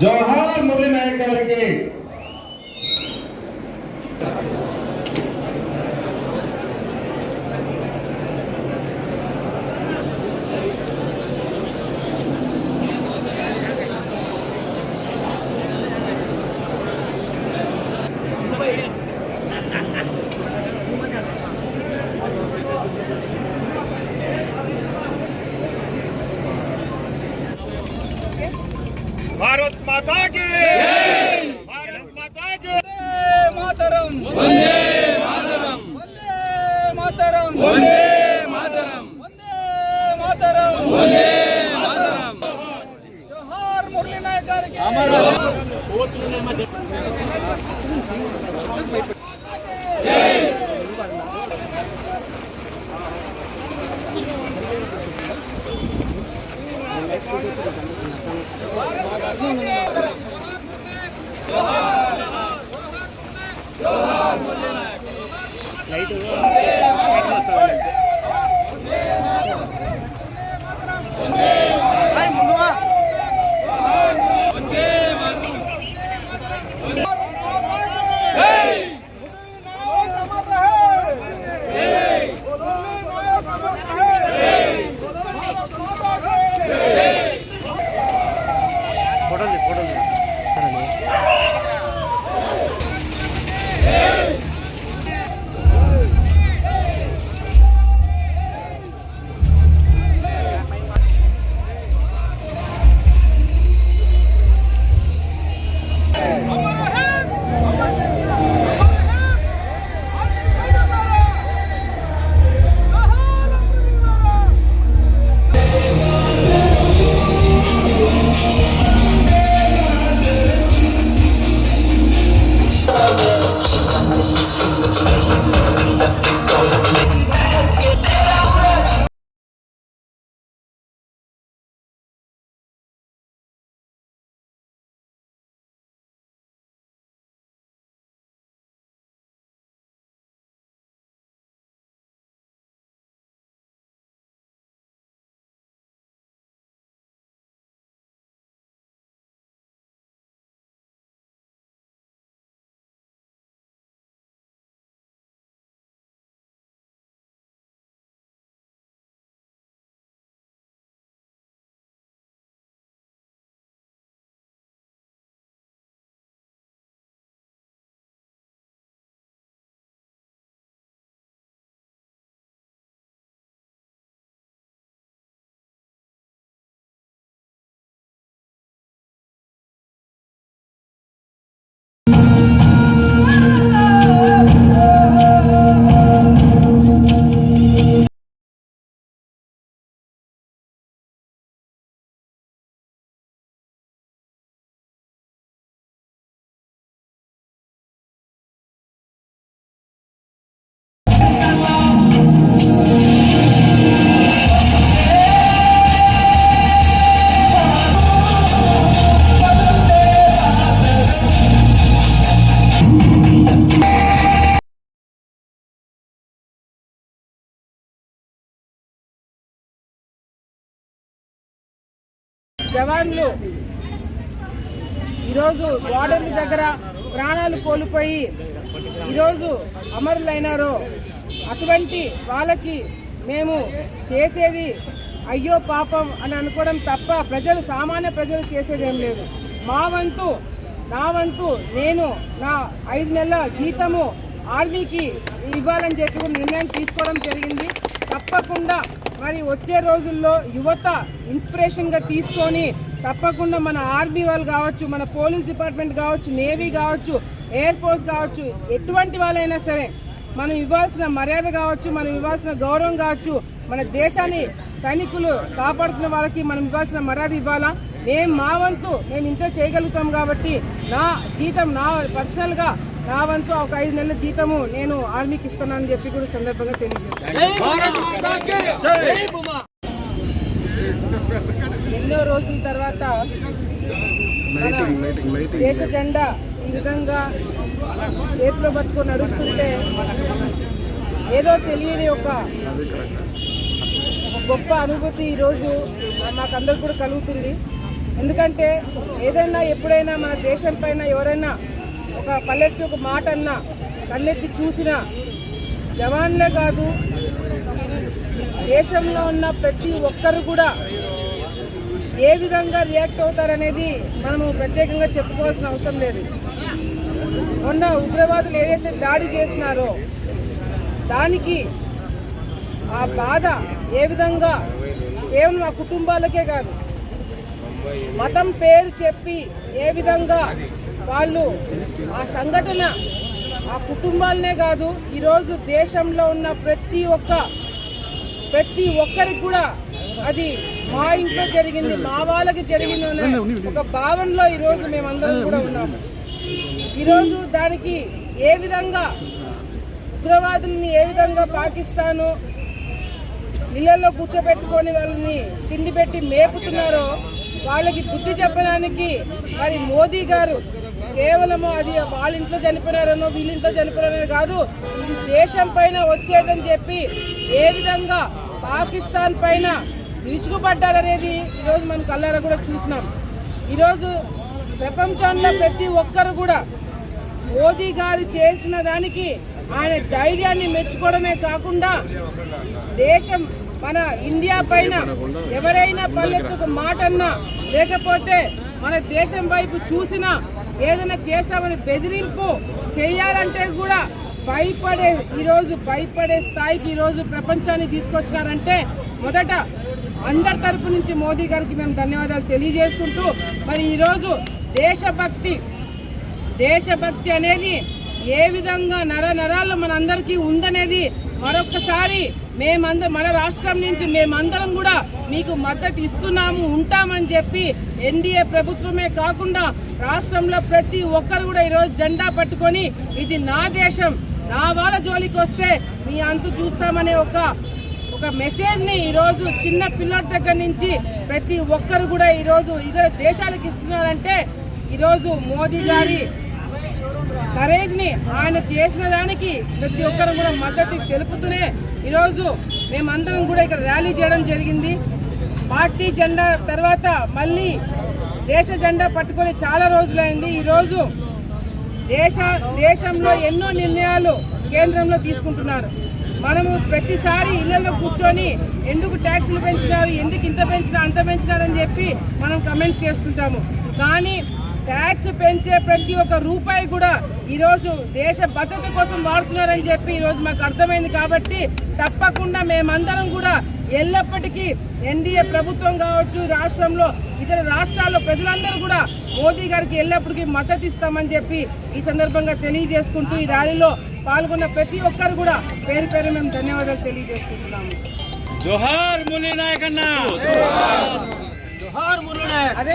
जवाहर मोदी नायक गार మాతాకి! భారత్ మాతాకి! మాతరం వందే మాతరం! వందే మాతరం వందే మాతరం! వందే మాతరం! వందే మాతరం జోహార్ మురళీ నాయక్ గారికి! అమర. జై లైట్ ముందువా జవాన్లు ఈరోజు బార్డర్ల దగ్గర ప్రాణాలు కోల్పోయి ఈరోజు అమరులైనారో అటువంటి వాళ్ళకి మేము చేసేది అయ్యో పాపం అని అనుకోవడం తప్ప ప్రజలు సామాన్య ప్రజలు చేసేదేం లేదు. మా వంతు నా వంతు నేను నా ఐదు నెలల జీతము ఆర్మీకి ఇవ్వాలని చెప్పి నిర్ణయం తీసుకోవడం జరిగింది. తప్పకుండా మరి వచ్చే రోజుల్లో యువత ఇన్స్పిరేషన్గా తీసుకొని తప్పకుండా మన ఆర్మీ వాళ్ళు కావచ్చు మన పోలీస్ డిపార్ట్మెంట్ కావచ్చు నేవీ కావచ్చు ఎయిర్ ఫోర్స్ కావచ్చు ఎటువంటి వాళ్ళైనా సరే మనం ఇవ్వాల్సిన మర్యాద కావచ్చు మనం ఇవ్వాల్సిన గౌరవం కావచ్చు మన దేశాన్ని సైనికులు కాపాడుతున్న వాళ్ళకి మనం ఇవ్వాల్సిన మర్యాద ఇవ్వాలా? మేము మా వంతు మేము ఇంత చేయగలుగుతాం కాబట్టి నా జీతం నా పర్సనల్గా నా వంతు ఒక ఐదు నెలల జీతము నేను ఆర్మీకి ఇస్తున్నానని చెప్పి కూడా సందర్భంగా తెలియజేస్తాను భారత్ మాతా కి జై! ఎన్నో రోజుల తర్వాత మన దేశ జెండా ఈ విధంగా చేతిలో పట్టుకొని నడుస్తుంటే ఏదో తెలియని ఒక ఒక గొప్ప అనుభూతి ఈరోజు మాకందరికి కూడా కలుగుతుంది. ఎందుకంటే ఏదైనా ఎప్పుడైనా మన దేశం పైన ఎవరైనా ఒక పల్లెట్టు ఒక మాట అన్నా కళ్ళెత్తి చూసిన జవాన్లే కాదు దేశంలో ఉన్న ప్రతి ఒక్కరు కూడా ఏ విధంగా రియాక్ట్ అవుతారనేది మనము ప్రత్యేకంగా చెప్పుకోవాల్సిన అవసరం లేదు. మొన్న ఉగ్రవాదులు ఏదైతే దాడి చేసినారో దానికి ఆ బాధ ఏ విధంగా కేవలం ఆ కుటుంబాలకే కాదు మతం పేరు చెప్పి ఏ విధంగా వాళ్ళు ఆ సంఘటన ఆ కుటుంబాలనే కాదు ఈరోజు దేశంలో ఉన్న ప్రతి ఒక్క ప్రతి ఒక్కరికి కూడా అది మా ఇంట్లో జరిగింది మా వాళ్ళకి జరిగింది అనే ఒక భావనలో ఈరోజు మేమందరం కూడా ఉన్నాము. ఈరోజు దానికి ఏ విధంగా ఉగ్రవాదుల్ని ఏ విధంగా పాకిస్తాను నీళ్ళల్లో కూర్చోబెట్టుకొని వాళ్ళని తిండి పెట్టి మేపుతున్నారో వాళ్ళకి బుద్ధి చెప్పడానికి మరి మోదీ గారు కేవలము అది వాళ్ళ ఇంట్లో చనిపోయినారనో వీళ్ళ ఇంట్లో చనిపోయినారనో కాదు ఇది దేశం పైన వచ్చేదని చెప్పి ఏ విధంగా పాకిస్తాన్ పైన విరుచుకుపడ్డారనేది ఈరోజు మనం కళ్ళారా కూడా చూసినాం. ఈరోజు ప్రపంచంలో ప్రతి ఒక్కరు కూడా మోదీ గారు చేసిన దానికి ఆయన ధైర్యాన్ని మెచ్చుకోవడమే కాకుండా దేశం మన ఇండియా పైన ఎవరైనా పల్లెత్తుకు మాట అన్నా లేకపోతే మన దేశం వైపు చూసినా ఏదైనా చేస్తామని బెదిరింపు చేయాలంటే కూడా భయపడే ఈరోజు భయపడే స్థాయికి ఈరోజు ప్రపంచాన్ని తీసుకొచ్చినారంటే మొదట అందరి తరపు నుంచి మోదీ గారికి మేము ధన్యవాదాలు తెలియజేసుకుంటూ మరి ఈరోజు దేశభక్తి దేశభక్తి అనేది ఏ విధంగా నర నరాలు మనందరికీ ఉందనేది మరొకసారి మేమందరం మన రాష్ట్రం నుంచి మేమందరం కూడా మీకు మద్దతు ఇస్తున్నాము ఉంటామని చెప్పి ఎన్డీఏ ప్రభుత్వమే కాకుండా రాష్ట్రంలో ప్రతి ఒక్కరు కూడా ఈరోజు జెండా పట్టుకొని ఇది నా దేశం నా వాళ్ళ జోలికి వస్తే మీ అంతు చూస్తామనే ఒక ఒక మెసేజ్ని ఈరోజు చిన్న పిల్లల దగ్గర నుంచి ప్రతి ఒక్కరు కూడా ఈరోజు ఇతర దేశాలకు ఇస్తున్నారంటే ఈరోజు మోదీ గారి కరేజ్ని ఆయన చేసిన దానికి ప్రతి ఒక్కరు కూడా మద్దతు తెలుపుతూనే ఈరోజు మేమందరం కూడా ఇక్కడ ర్యాలీ చేయడం జరిగింది. పార్టీ జెండా తర్వాత మళ్ళీ దేశ జెండా పట్టుకొని చాలా రోజులైంది. ఈరోజు దేశ దేశంలో ఎన్నో నిర్ణయాలు కేంద్రంలో తీసుకుంటున్నారు. మనము ప్రతిసారి ఇళ్ళలో కూర్చొని ఎందుకు ట్యాక్స్లు పెంచినారు ఎందుకు ఇంత పెంచినా అంత పెంచినారని చెప్పి మనం కమెంట్స్ చేస్తుంటాము. కానీ ట్యాక్స్ పెంచే ప్రతి ఒక్క రూపాయి కూడా ఈరోజు దేశ భద్రత కోసం వాడుతున్నారని చెప్పి ఈరోజు మాకు అర్థమైంది కాబట్టి తప్పకుండా మేమందరం కూడా ఎల్లప్పటికీ ఎన్డీఏ ప్రభుత్వం కావచ్చు రాష్ట్రంలో ఇతర రాష్ట్రాల్లో ప్రజలందరూ కూడా మోదీ గారికి ఎల్లప్పటికీ మద్దతు ఇస్తామని చెప్పి ఈ సందర్భంగా తెలియజేసుకుంటూ ఈ ర్యాలీలో పాల్గొన్న ప్రతి ఒక్కరు కూడా పేరు పేరు మేము ధన్యవాదాలు తెలియజేసుకుంటున్నాము. జోహార్ మురళీ నాయక్ అన్న! జోహార్ మురళీ నాయక్. అదే